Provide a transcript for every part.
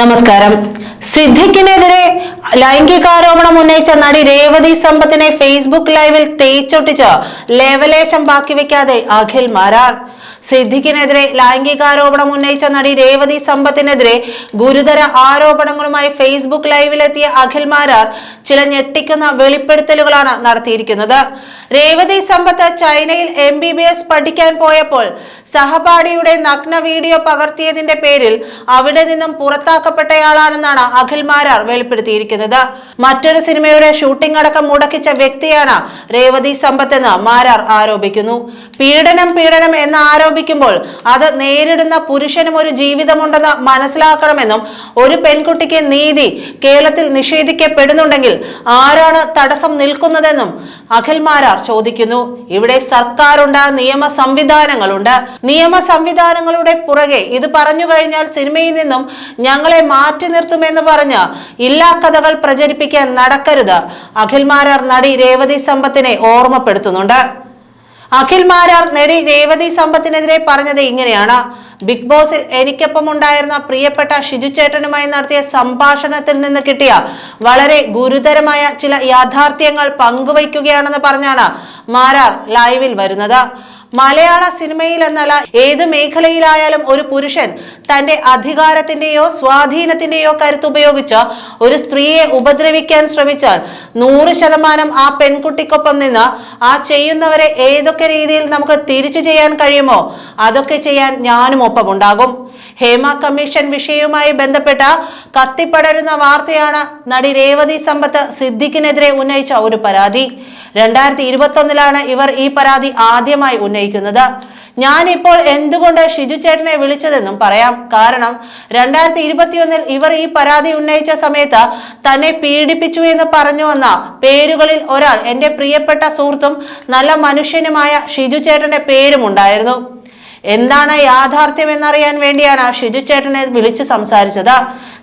നമസ്കാരം. സിദ്ദിഖിനെതിരെ ലൈംഗികാരോപണം ഉന്നയിച്ച നടി രേവതി സമ്പത്തിനെ ഫേസ്ബുക്ക് ലൈവിൽ തേച്ചൊട്ടിച്ച് ലേവലേശം ബാക്കി വെക്കാതെ അഖിൽ മാരാർ. സിദ്ദിഖിനെതിരെ ലൈംഗികാരോപണം ഉന്നയിച്ച നടി രേവതി സമ്പത്തിനെതിരെ ഗുരുതര ആരോപണങ്ങളുമായി ഫേസ്ബുക്ക് ലൈവിലെത്തിയ അഖിൽ മാരാർ ചില ഞെട്ടിക്കുന്ന വെളിപ്പെടുത്തലുകളാണ് നടത്തിയിരിക്കുന്നത്. രേവതി സമ്പത്ത് ചൈനയിൽ എം ബി ബി എസ് പഠിക്കാൻ പോയപ്പോൾ സഹപാഠിയുടെ നഗ്ന വീഡിയോ പകർത്തിയതിന്റെ പേരിൽ അവിടെ നിന്നും പുറത്താക്കപ്പെട്ടയാളാണെന്നാണ് അഖിൽ മാരാർ വെളിപ്പെടുത്തിയിരിക്കുന്നത്. മറ്റൊരു സിനിമയുടെ ഷൂട്ടിംഗ് അടക്കം മുടക്കിച്ച വ്യക്തിയാണ് രേവതി സമ്പത്ത് എന്ന് മാരാർ ആരോപിക്കുന്നു. പീഡനം പീഡനം എന്ന് ആരോപിക്കുമ്പോൾ അത് നേരിടുന്ന പുരുഷനും ഒരു ജീവിതമുണ്ടെന്ന് മനസ്സിലാക്കണമെന്നും ഒരു പെൺകുട്ടിക്ക് നീതി കേരളത്തിൽ നിഷേധിക്കപ്പെടുന്നുണ്ടെങ്കിൽ ആരാണ് തടസ്സം നിൽക്കുന്നതെന്നും അഖിൽമാരാർ ചോദിക്കുന്നു. ഇവിടെ സർക്കാരുണ്ട് നിയമ സംവിധാനങ്ങളുണ്ട്. നിയമ സംവിധാനങ്ങളുടെ പുറകെ ഇത് പറഞ്ഞു കഴിഞ്ഞാൽ സിനിമയിൽ നിന്നും ഞങ്ങളെ മാറ്റി നിർത്തുമെന്ന് പറഞ്ഞ് ഇല്ലാ കഥകൾ പ്രചരിപ്പിക്കാൻ നടക്കരുത്. അഖിൽമാരാർ നടി രേവതി സമ്പത്തിനെ ഓർമ്മപ്പെടുത്തുന്നുണ്ട്. അഖിൽ മാരാർ നടി രേവതി സമ്പത്തിനെതിരെ പറഞ്ഞത് ഇങ്ങനെയാണ്. ബിഗ് ബോസിൽ എനിക്കൊപ്പം ഉണ്ടായിരുന്ന പ്രിയപ്പെട്ട ഷിജു ചേട്ടനുമായി നടത്തിയ സംഭാഷണത്തിൽ നിന്ന് കിട്ടിയ വളരെ ഗുരുതരമായ ചില യാഥാർത്ഥ്യങ്ങൾ പങ്കുവയ്ക്കുകയാണെന്ന് പറഞ്ഞാണ് മാരാർ ലൈവിൽ വരുന്നത്. മലയാള സിനിമയിൽ എന്നല്ല ഏത് മേഖലയിലായാലും ഒരു പുരുഷൻ തന്റെ അധികാരത്തിന്റെയോ സ്വാധീനത്തിന്റെയോ കരുത്ത് ഉപയോഗിച്ച് ഒരു സ്ത്രീയെ ഉപദ്രവിക്കാൻ ശ്രമിച്ചാൽ നൂറ് ശതമാനം ആ പെൺകുട്ടിക്കൊപ്പം നിന്ന് ആ ചെയ്യുന്നവരെ ഏതൊക്കെ രീതിയിൽ നമുക്ക് തിരിച്ചു ചെയ്യാൻ കഴിയുമോ അതൊക്കെ ചെയ്യാൻ ഞാനും ഒപ്പമുണ്ടാകും. ഹേമ കമ്മീഷൻ വിഷയവുമായി ബന്ധപ്പെട്ട കത്തിപ്പടരുന്ന വാർത്തയാണ് നടി രേവതി സമ്പത്ത് സിദ്ദിഖിനെതിരെ ഉന്നയിച്ച ഒരു പരാതി. രണ്ടായിരത്തി ഇരുപത്തി ഒന്നിലാണ് ഇവർ ഈ പരാതി ആദ്യമായി ഉന്നയിക്കുന്നത് ഞാനിപ്പോൾ എന്തുകൊണ്ട് ഷിജു ചേട്ടനെ വിളിച്ചതെന്നും പറയാം. കാരണം രണ്ടായിരത്തി ഇരുപത്തിയൊന്നിൽ ഇവർ ഈ പരാതി ഉന്നയിച്ച സമയത്ത് തന്നെ പീഡിപ്പിച്ചു എന്ന് പറഞ്ഞു വന്ന പേരുകളിൽ ഒരാൾ എന്റെ പ്രിയപ്പെട്ട സുഹൃത്തും നല്ല മനുഷ്യനുമായ ഷിജു ചേട്ടന്റെ പേരും ഉണ്ടായിരുന്നു. എന്താണ് യാഥാർത്ഥ്യം എന്നറിയാൻ വേണ്ടിയാണ് ഷിജു ചേട്ടനെ വിളിച്ചു സംസാരിച്ചത്.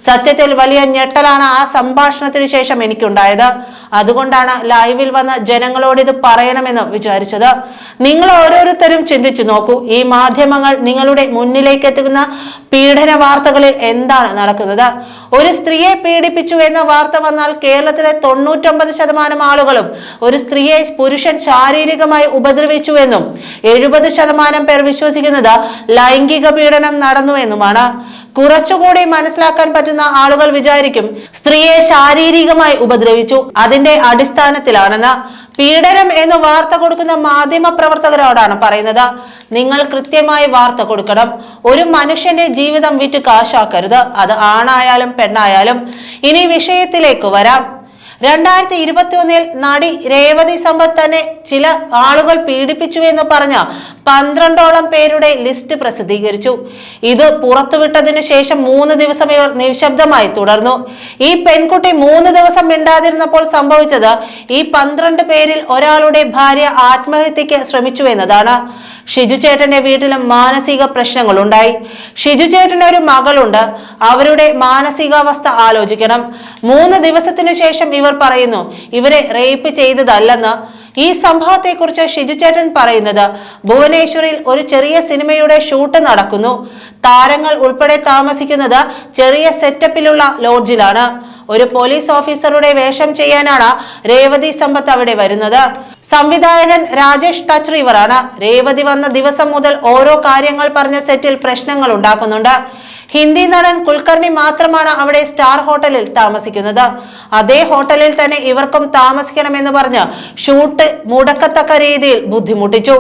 സത്യത്തിൽ വലിയ ഞെട്ടലാണ് ആ സംഭാഷണത്തിന് ശേഷം എനിക്കുണ്ടായത്. അതുകൊണ്ടാണ് ലൈവിൽ വന്ന് ജനങ്ങളോട് ഇത് പറയണമെന്ന് വിചാരിച്ചത്. നിങ്ങൾ ഓരോരുത്തരും ചിന്തിച്ചു നോക്കൂ. ഈ മാധ്യമങ്ങൾ നിങ്ങളുടെ മുന്നിലേക്ക് എത്തുന്ന പീഡന വാർത്തകളിൽ എന്താണ് നടക്കുന്നത്? ഒരു സ്ത്രീയെ പീഡിപ്പിച്ചു എന്ന വാർത്ത വന്നാൽ കേരളത്തിലെ തൊണ്ണൂറ്റൊമ്പത് ശതമാനം ആളുകളും ഒരു സ്ത്രീയെ പുരുഷൻ ശാരീരികമായി ഉപദ്രവിച്ചു എന്നും എഴുപത് ശതമാനം പേർ വിശ്വസിക്കുന്നത് ലൈംഗിക പീഡനം നടന്നു എന്നുമാണ്. കുറച്ചുകൂടി മനസ്സിലാക്കാൻ പറ്റുന്ന ആളുകൾ വിചാരിക്കും സ്ത്രീയെ ശാരീരികമായി ഉപദ്രവിച്ചു. അതിന്റെ അടിസ്ഥാനത്തിലാണെന്ന് പീഡനം എന്ന് വാർത്ത കൊടുക്കുന്ന മാധ്യമ പ്രവർത്തകരോടാണ് പറയുന്നത്. നിങ്ങൾ കൃത്യമായി വാർത്ത കൊടുക്കണം. ഒരു മനുഷ്യന്റെ ജീവിതം വിറ്റ് കാശാക്കരുത്. അത് ആണായാലും പെണ്ണായാലും ഇനി വിഷയത്തിലേക്ക് വരാം. രണ്ടായിരത്തി ഇരുപത്തി ഒന്നിൽ നടി രേവതി സമ്പത്ത് തന്നെ ചില ആളുകൾ പീഡിപ്പിച്ചു എന്ന് പറഞ്ഞ പന്ത്രണ്ടോളം പേരുടെ ലിസ്റ്റ് പ്രസിദ്ധീകരിച്ചു. ഇത് പുറത്തുവിട്ടതിനു ശേഷം മൂന്ന് ദിവസം ഇവർ നിശബ്ദമായി തുടർന്നു. ഈ പെൺകുട്ടി മൂന്ന് ദിവസം മിണ്ടാതിരുന്നപ്പോൾ സംഭവിച്ചത് ഈ പന്ത്രണ്ട് പേരിൽ ഒരാളുടെ ഭാര്യ ആത്മഹത്യക്ക് ശ്രമിച്ചു എന്നതാണ്. ഷിജു ചേട്ടന്റെ വീട്ടിലും മാനസിക പ്രശ്നങ്ങൾ ഉണ്ടായി ഷിജു ചേട്ടന് ഒരു മകളുണ്ട്. അവരുടെ മാനസികാവസ്ഥ ആലോചിക്കണം. മൂന്ന് ദിവസത്തിനു ശേഷം ഇവർ പറയുന്നു ഇവരെ റേപ്പ് ചെയ്തതല്ലെന്ന് ഈ സംഭവത്തെക്കുറിച്ച് ഷിജു ചേട്ടൻ പറയുന്നത് ഭുവനേശ്വറിൽ ഒരു ചെറിയ സിനിമയുടെ ഷൂട്ട് നടക്കുന്നു. താരങ്ങൾ ഉൾപ്പെടെ താമസിക്കുന്നത് ചെറിയ സെറ്റപ്പിലുള്ള ലോഡ്ജിലാണ്. ഒരു പോലീസ് ഓഫീസറുടെ വേഷം ചെയ്യാനാണ് രേവതി സമ്പത്ത് അവിടെ വരുന്നത്. സംവിധായകൻ രാജേഷ് ടച്ച് റിവറാണ് രേവതി വന്ന ദിവസം മുതൽ ഓരോ കാര്യങ്ങൾ പറഞ്ഞ സെറ്റിൽ പ്രശ്നങ്ങൾ ഉണ്ടാക്കുന്നുണ്ട്. ഹിന്ദി നടൻ കുൽക്കർണി മാത്രമാണ് അവിടെ സ്റ്റാർ ഹോട്ടലിൽ താമസിക്കുന്നത്. അതേ ഹോട്ടലിൽ തന്നെ ഇവർക്കും താമസിക്കണമെന്ന് പറഞ്ഞ് ഷൂട്ട് മുടക്കത്തക്ക രീതിയിൽ ബുദ്ധിമുട്ടിച്ചു.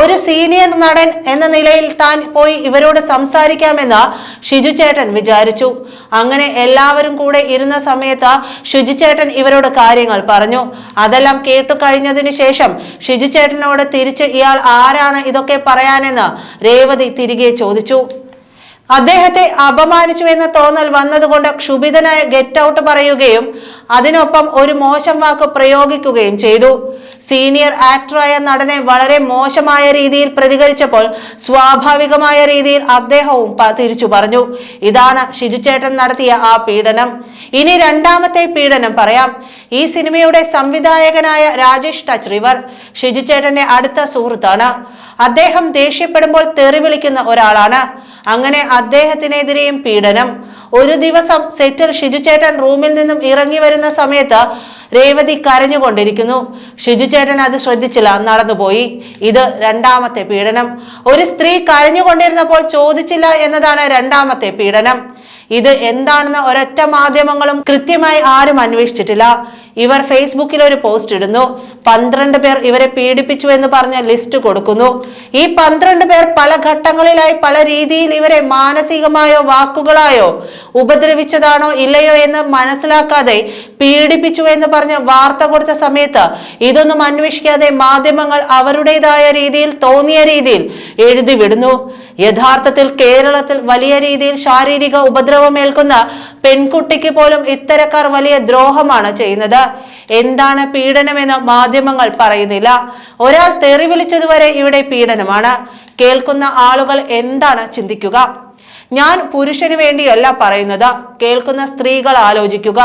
ഒരു സീനിയർ നടൻ എന്ന നിലയിൽ താൻ പോയി ഇവരോട് സംസാരിക്കാമെന്ന് ഷിജു ചേട്ടൻ വിചാരിച്ചു. അങ്ങനെ എല്ലാവരും കൂടെ ഇരുന്ന സമയത്ത് ഷിജു ചേട്ടൻ ഇവരോട് കാര്യങ്ങൾ പറഞ്ഞു. അതെല്ലാം കേട്ടു കഴിഞ്ഞതിനു ശേഷം ഷിജു ചേട്ടനോട് തിരിച്ച് ഇയാൾ ആരാണ് ഇതൊക്കെ പറയാനെന്ന് രേവതി തിരികെ ചോദിച്ചു. അദ്ദേഹത്തെ അപമാനിച്ചു എന്ന തോന്നൽ വന്നതുകൊണ്ട് ക്ഷുഭിതനായ ഗെറ്റ് ഔട്ട് പറയുകയും അതിനൊപ്പം ഒരു മോശം വാക്ക് പ്രയോഗിക്കുകയും ചെയ്തു. സീനിയർ ആക്ടറായ നടനെ വളരെ മോശമായ രീതിയിൽ പ്രതികരിച്ചപ്പോൾ സ്വാഭാവികമായ രീതിയിൽ അദ്ദേഹവും തിരിച്ചു പറഞ്ഞു. ഇതാണ് ഷിജുചേട്ടൻ നടത്തിയ ആ പീഡനം. ഇനി രണ്ടാമത്തെ പീഡനം പറയാം. ഈ സിനിമയുടെ സംവിധായകനായ രാജേഷ് ടച്ച് റിവർ ഷിജുചേട്ടന്റെ അടുത്ത സുഹൃത്താണ്. അദ്ദേഹം ദേഷ്യപ്പെടുമ്പോൾ തെറി വിളിക്കുന്ന ഒരാളാണ്. അങ്ങനെ അദ്ദേഹത്തിനെതിരെയും പീഡനം. ഒരു ദിവസം സെറ്റിൽ ഷിജുചേട്ടൻ റൂമിൽ നിന്നും ഇറങ്ങി വരുന്ന സമയത്ത് രേവതി കരഞ്ഞുകൊണ്ടിരിക്കുന്നു. ഷിജുചേട്ടൻ അത് ശ്രദ്ധിച്ചില്ല. നടന്നുപോയി. ഇത് രണ്ടാമത്തെ പീഡനം. ഒരു സ്ത്രീ കരഞ്ഞുകൊണ്ടിരുന്നപ്പോൾ ചോദിച്ചില്ല എന്നതാണ് രണ്ടാമത്തെ പീഡനം. ഇത് എന്താണെന്ന് ഒരൊറ്റ മാധ്യമങ്ങളും കൃത്യമായി ആരും അന്വേഷിച്ചിട്ടില്ല. ഇവർ ഫേസ്ബുക്കിൽ ഒരു പോസ്റ്റ് ഇടുന്നു. പന്ത്രണ്ട് പേർ ഇവരെ പീഡിപ്പിച്ചു എന്ന് പറഞ്ഞ ലിസ്റ്റ് കൊടുക്കുന്നു. ഈ പന്ത്രണ്ട് പേർ പല ഘട്ടങ്ങളിലായി പല രീതിയിൽ ഇവരെ മാനസികമായോ വാക്കുകളായോ ഉപദ്രവിച്ചതാണോ ഇല്ലയോ എന്ന് മനസ്സിലാക്കാതെ പീഡിപ്പിച്ചു എന്ന് പറഞ്ഞ് വാർത്ത കൊടുത്ത സമയത്ത് ഇതൊന്നും അന്വേഷിക്കാതെ മാധ്യമങ്ങൾ അവരുടേതായ രീതിയിൽ തോന്നിയ രീതിയിൽ എഴുതി വിടുന്നു യഥാർത്ഥത്തിൽ കേരളത്തിൽ വലിയ രീതിയിൽ ശാരീരിക ഉപദ്രവം ഏൽക്കുന്ന പെൺകുട്ടിക്ക് പോലും ഇത്തരക്കാർ വലിയ ദ്രോഹമാണ് ചെയ്യുന്നത്. എന്താണ് പീഡനമെന്ന് മാധ്യമങ്ങൾ പറയുന്നില്ല. ഒരാൾ തെറി വിളിച്ചതുവരെ ഇവിടെ പീഡനമാണ്. കേൾക്കുന്ന ആളുകൾ എന്താണ് ചിന്തിക്കുക? ഞാൻ പുരുഷന് വേണ്ടിയല്ല പറയുന്നത്. കേൾക്കുന്ന സ്ത്രീകൾ ആലോചിക്കുക.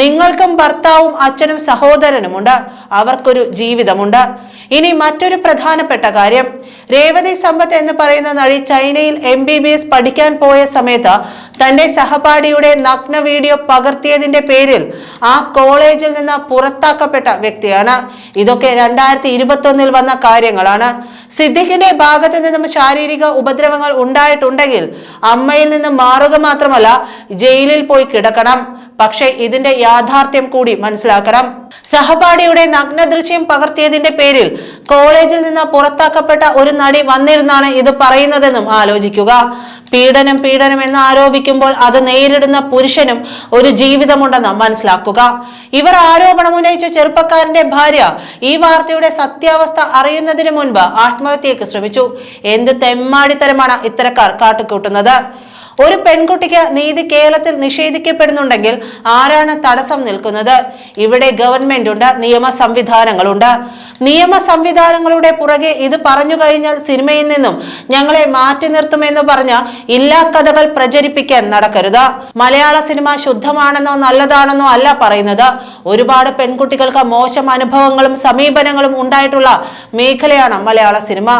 നിങ്ങൾക്കും ഭർത്താവും അച്ഛനും സഹോദരനുമുണ്ട്. അവർക്കൊരു ജീവിതമുണ്ട്. ഇനി മറ്റൊരു പ്രധാനപ്പെട്ട കാര്യം. രേവതി സമ്പത്ത് എന്ന് പറയുന്ന നടി ചൈനയിൽ എം ബി ബി എസ് പഠിക്കാൻ പോയ സമയത്ത് തന്റെ സഹപാഠിയുടെ നഗ്ന വീഡിയോ പകർത്തിയതിന്റെ പേരിൽ ആ കോളേജിൽ നിന്ന് പുറത്താക്കപ്പെട്ട വ്യക്തിയാണ്. ഇതൊക്കെ രണ്ടായിരത്തി ഇരുപത്തി വന്ന കാര്യങ്ങളാണ്. സിദ്ദിഖിന്റെ ഭാഗത്ത് നിന്നും ശാരീരിക ഉപദ്രവങ്ങൾ ഉണ്ടായിട്ടുണ്ടെങ്കിൽ അമ്മയിൽ നിന്ന് മാറുക മാത്രമല്ല ജയിലിൽ പോയി കിടക്കണം. പക്ഷേ ഇതിന്റെ യാഥാർത്ഥ്യം കൂടി മനസ്സിലാക്കണം. സഹപാഠിയുടെ നഗ്നദൃശ്യം പകർത്തിയതിന്റെ പേരിൽ കോളേജിൽ നിന്ന് പുറത്താക്കപ്പെട്ട ഒരു നടി വന്നിരുന്നാണ് ഇത് പറയുന്നതെന്നും ആലോചിക്കുക. പീഡനം പീഡനം എന്ന് ആരോപിക്കുമ്പോൾ അത് നേരിടുന്ന പുരുഷനും ഒരു ജീവിതമുണ്ടെന്ന് മനസ്സിലാക്കുക. ഇവർ ആരോപണം ഉന്നയിച്ച ചെറുപ്പക്കാരന്റെ ഭാര്യ ഈ വാർത്തയുടെ സത്യാവസ്ഥ അറിയുന്നതിന് മുൻപ് ആത്മഹത്യക്ക് ശ്രമിച്ചു. എന്ത് തെമ്മാടിത്തരമാണ് ഇത്തരക്കാർ കാട്ടിക്കൂട്ടുന്നത് ഒരു പെൺകുട്ടിക്ക് നീതി കേരളത്തിൽ നിഷേധിക്കപ്പെടുന്നുണ്ടെങ്കിൽ ആരാണ് തടസ്സം നിൽക്കുന്നത്? ഇവിടെ ഗവൺമെന്റ് ഉണ്ട് നിയമ സംവിധാനങ്ങളുണ്ട്. നിയമ സംവിധാനങ്ങളുടെ പുറകെ ഇത് പറഞ്ഞു കഴിഞ്ഞാൽ സിനിമയിൽ നിന്നും ഞങ്ങളെ മാറ്റി നിർത്തുമെന്ന് പറഞ്ഞ ഇല്ലാ കഥകൾ പ്രചരിപ്പിക്കാൻ നടക്കരുത്. മലയാള സിനിമ ശുദ്ധമാണെന്നോ നല്ലതാണെന്നോ അല്ല പറയുന്നത്. ഒരുപാട് പെൺകുട്ടികൾക്ക് മോശം അനുഭവങ്ങളും സമീപനങ്ങളും ഉണ്ടായിട്ടുള്ള മേഖലയാണ് മലയാള സിനിമ.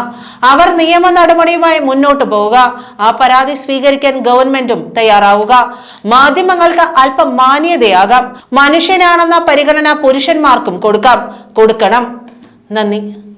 അവർ നിയമ നടപടിയുമായി മുന്നോട്ട് പോവുക. ആ പരാതി സ്വീകരിക്കാൻ ഗവൺമെന്റും തയ്യാറാവുക. മാധ്യമങ്ങൾക്ക് അല്പം മാന്യതയാകാം. മനുഷ്യനാണെന്ന പരിഗണന പുരുഷന്മാർക്കും കൊടുക്കാം. കൊടുക്കണം. നന്ദി.